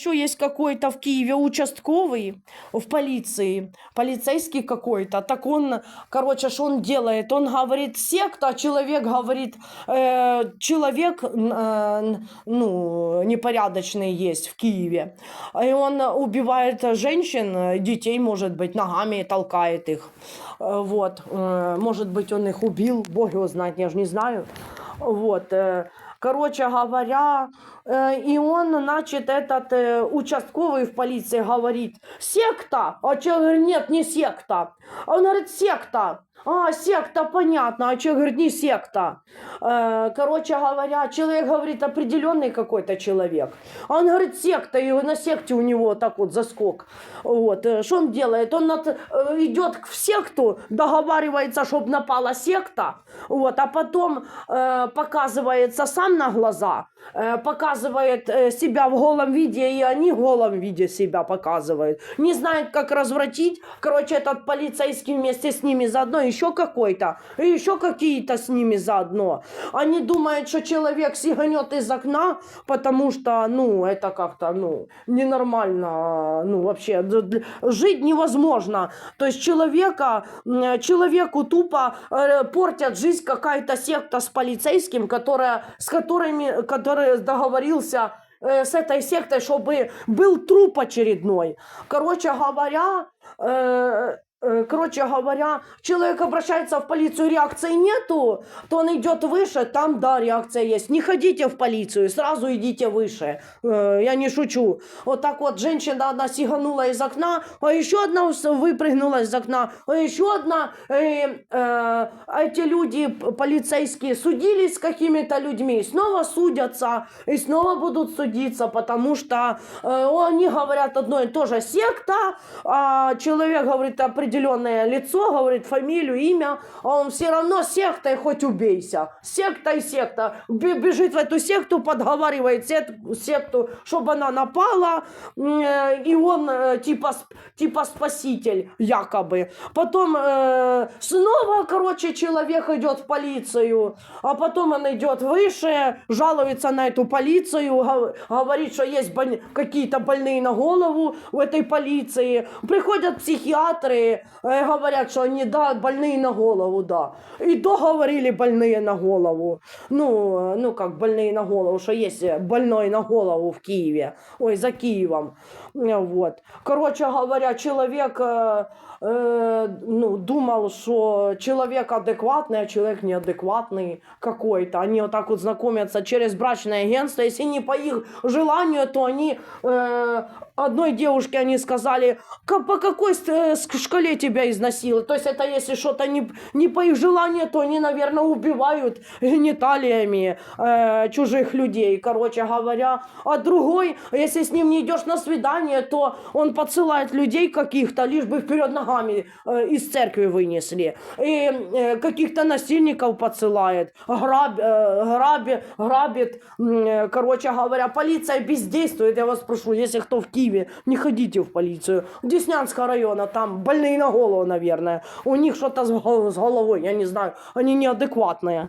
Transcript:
Еще есть какой-то в Киеве участковый в полиции, полицейский какой-то. Так он, короче, что он делает? Он говорит секта, а человек говорит, э, человек, э, ну, непорядочный есть в Киеве. И он убивает женщин, детей, может быть, ногами толкает их. Э, Вот, Э, может быть, он их убил, бог его знает, я же не знаю. Вот, э, короче говоря, и он, значит, этот участковый в полиции говорит, секта, а человек говорит, нет, не секта. А Он говорит, секта. А, секта, понятно, а человек говорит, не секта. Э, Короче говоря, человек говорит, определенный какой-то человек. А он говорит, секта, и на секте у него так вот заскок. Вот, э, что он делает? Он над- э, идет в секту, договаривается, чтобы напала секта, вот, а потом э, показывается сам на глаза, э, показывает себя в голом виде, и они в голом виде себя показывают. Не знает, как развратить. Короче, этот полицейский вместе с ними заодно, еще какой-то, и еще какие-то с ними заодно. Они думают, что человек сиганет из окна, потому что, ну, это как-то, ну, ненормально, ну, вообще, жить невозможно. То есть человека, человеку тупо э, портят жизнь какая-то секта с полицейским, которая, с которыми, который договорился э, с этой сектой, чтобы был труп очередной. Короче говоря, э, Короче говоря, человек обращается в полицию, реакции нету, то он идет выше, там, да, реакция есть. Не ходите в полицию, сразу идите выше. Э, Я не шучу. Вот так вот, женщина одна сиганула из окна, а еще одна выпрыгнула из окна, а еще одна, э, э, эти люди, полицейские, судились с какими-то людьми, снова судятся, и снова будут судиться, потому что э, они говорят одно и то же, секта, а человек говорит определенное лицо, говорит фамилию, имя, а он все равно сектой хоть убейся. Секта и секта. Бе- Бежит в эту секту, подговаривает секту, чтобы она напала, э, и он э, типа, типа спаситель, якобы. Потом э, снова, короче, человек идет в полицию, а потом он идет выше, жалуется на эту полицию, гов- говорит, что есть боль- какие-то больные на голову в этой полиции. Приходят психиатры, говорят, что они, да, больные на голову, да. И договорили больные на голову. Ну, э, ну, как больные на голову, что есть э, больной на голову в Киеве. Ой, за Киевом. Э, Вот. Короче говоря, человек э, э, ну, думал, что человек адекватный, а человек неадекватный какой-то. Они вот так вот знакомятся через брачное агентство. Если не по их желанию, то они э, одной девушке они сказали, «Ка- по какой шкале тебя изнасиловали. То есть это если что-то не, не по их желанию, то они, наверное, убивают гениталиями э, чужих людей, короче говоря. А другой, если с ним не идешь на свидание, то он подсылает людей каких-то, лишь бы вперед ногами э, из церкви вынесли. И э, каких-то насильников подсылает, граб, э, граби- грабит. М, э, Короче говоря, полиция бездействует. Я вас прошу, если кто в Киеве, не ходите в полицию. Деснянского района, там больные на голову, наверное. У них что-то с головой, я не знаю. Они неадекватные.